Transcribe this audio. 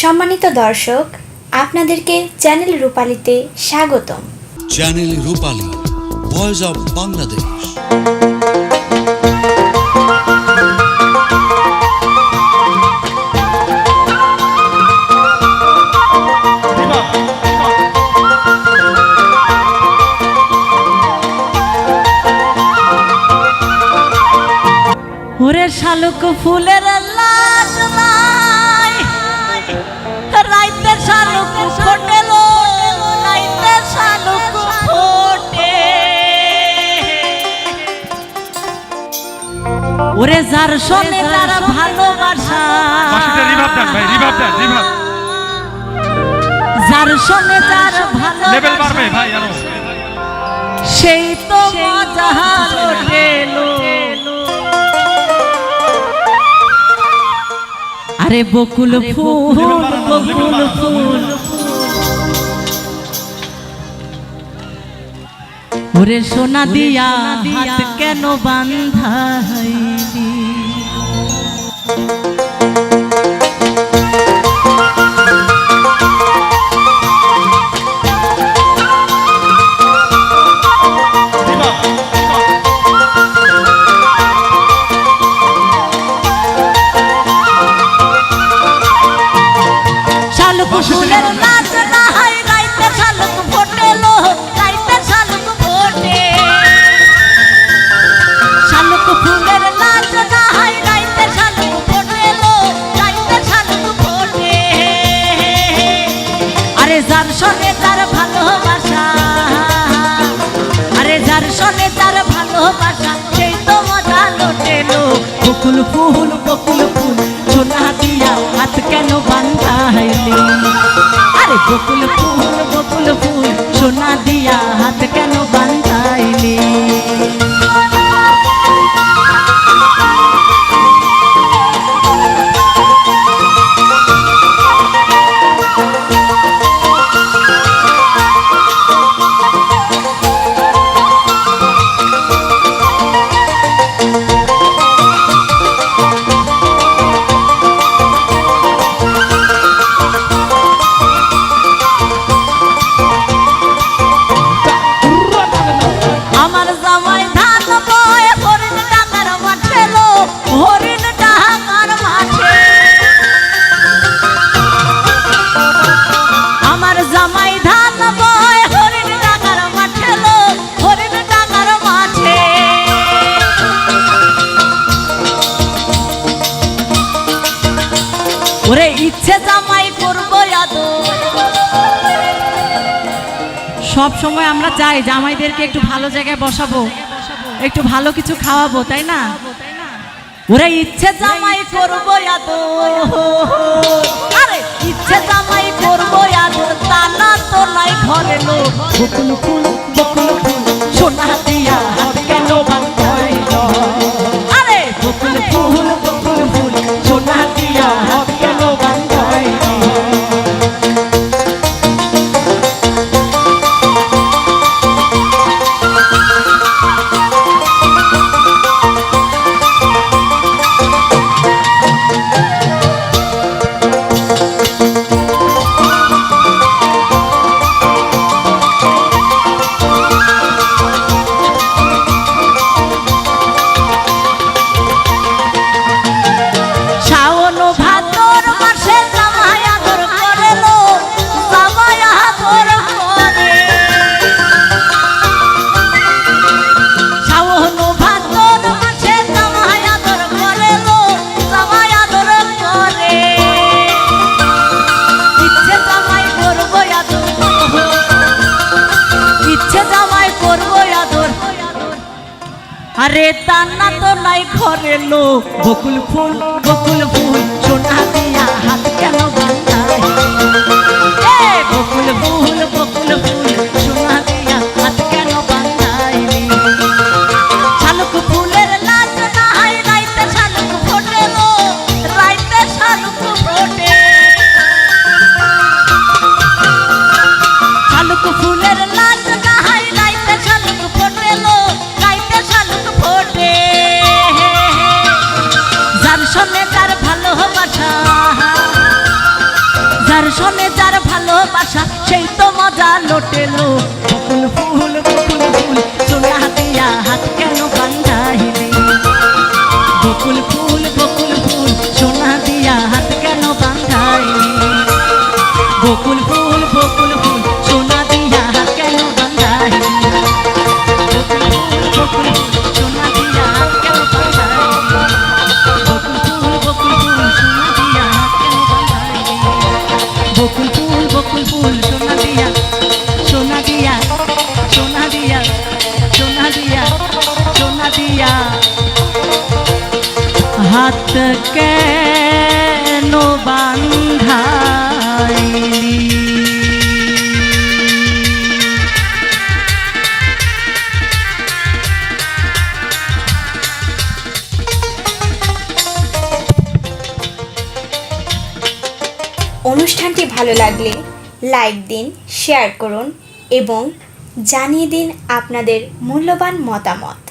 সম্মানিত দর্শক আপনাদেরকে চ্যানেল রূপালিতে স্বাগতম। Channel Rupali voice of Bangladesh. ওরে শালুক ফুলের লাজ নাই রাইতে শালুক ফোটেলো রাইতে শালুক ফোটে। ওরে যার সনে তার ভালোবাসা। যার সনে তার ভালোবাসা। সেই তো মজা। লোটেলো। আরে বকুল ফুল বকুল ফুল। ওরে সোনা দিয়া হাত কেন বান্ধাইলি যার সঙ্গে তার ভালোবাসা। আরে যার সঙ্গে তার ভালোবাসা, সেই তো মজা লোটেলো বকুল ফুল বকুল ফুল, সোনা দিয়া হাত কেন বান্ধাইলি? আরে বকুল ফুল বকুল ফুল, সোনা দিয়া হাত কেন বান্ধাইলি? ওরে ইচ্ছে জামাই করব সব সময় আমরা চাই জামাইদেরকে একটু ভালো জায়গায় বসাবো একটু ভালো কিছু খাওয়াবো তাই না? ওরে ইচ্ছে জামাই করব আরে ইচ্ছে জামাই করব আদো তা নাই ঘরে লো আরে তান্না তো নাই ঘরে লো বকুল ফুল বকুল ফুল সোনা যার ভালোবাসা সেই তো মজা লোটেলো। ফুল ফুল দিয়া সোনা দিয়া হাত কেন বান্ধাইলি অনুষ্ঠানটি ভালো লাগলে লাইক দিন শেয়ার করুন এবং জানিয়ে দিন আপনাদের মূল্যবান মতামত।